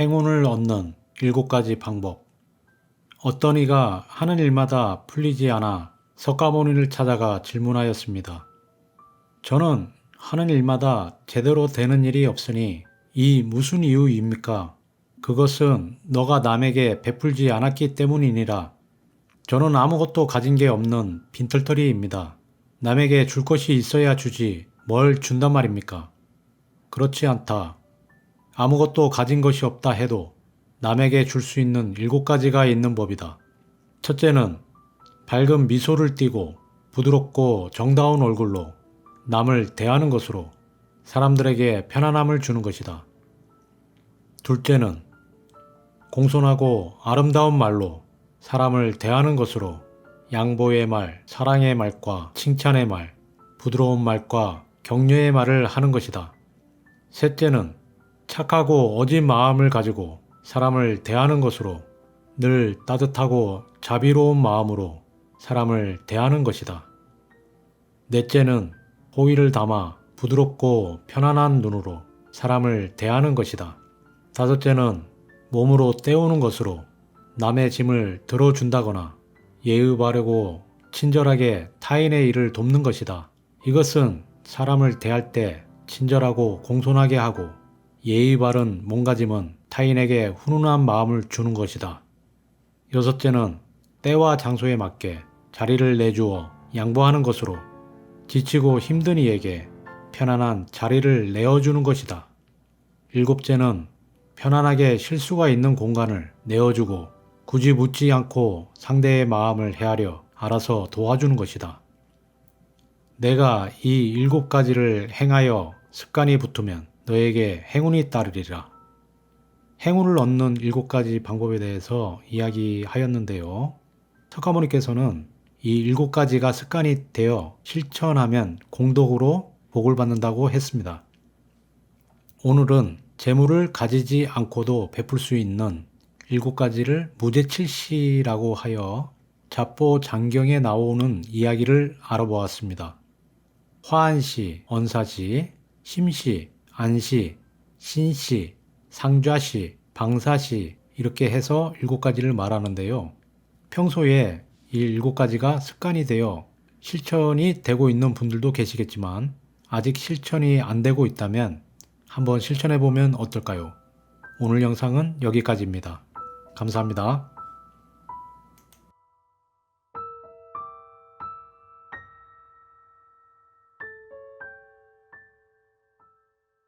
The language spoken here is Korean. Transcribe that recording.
행운을 얻는 일곱 가지 방법. 어떤 이가 하는 일마다 풀리지 않아 석가모니를 찾아가 질문하였습니다. 저는 하는 일마다 제대로 되는 일이 없으니 이 무슨 이유입니까? 그것은 너가 남에게 베풀지 않았기 때문이니라. 저는 아무것도 가진 게 없는 빈털터리입니다. 남에게 줄 것이 있어야 주지 뭘 준단 말입니까? 그렇지 않다. 아무것도 가진 것이 없다 해도 남에게 줄 수 있는 일곱 가지가 있는 법이다. 첫째는 밝은 미소를 띠고 부드럽고 정다운 얼굴로 남을 대하는 것으로 사람들에게 편안함을 주는 것이다. 둘째는 공손하고 아름다운 말로 사람을 대하는 것으로 양보의 말, 사랑의 말과 칭찬의 말, 부드러운 말과 격려의 말을 하는 것이다. 셋째는 착하고 어진 마음을 가지고 사람을 대하는 것으로 늘 따뜻하고 자비로운 마음으로 사람을 대하는 것이다. 넷째는 호의를 담아 부드럽고 편안한 눈으로 사람을 대하는 것이다. 다섯째는 몸으로 때우는 것으로 남의 짐을 들어준다거나 예의 바르고 친절하게 타인의 일을 돕는 것이다. 이것은 사람을 대할 때 친절하고 공손하게 하고 예의 바른 몸가짐은 타인에게 훈훈한 마음을 주는 것이다. 여섯째는 때와 장소에 맞게 자리를 내주어 양보하는 것으로 지치고 힘든 이에게 편안한 자리를 내어주는 것이다. 일곱째는 편안하게 쉴 수가 있는 공간을 내어주고 굳이 묻지 않고 상대의 마음을 헤아려 알아서 도와주는 것이다. 내가 이 일곱 가지를 행하여 습관이 붙으면 너에게 행운이 따르리라. 행운을 얻는 일곱 가지 방법에 대해서 이야기하였는데요. 석가모니께서는 이 일곱 가지가 습관이 되어 실천하면 공덕으로 복을 받는다고 했습니다. 오늘은 재물을 가지지 않고도 베풀 수 있는 일곱 가지를 무제칠시라고 하여 잡보 장경에 나오는 이야기를 알아보았습니다. 화안시, 언사시, 심시, 안시, 신시, 상좌시, 방사시 이렇게 해서 일곱 가지를 말하는데요. 평소에 이 일곱 가지가 습관이 되어 실천이 되고 있는 분들도 계시겠지만 아직 실천이 안 되고 있다면 한번 실천해 보면 어떨까요? 오늘 영상은 여기까지입니다. 감사합니다.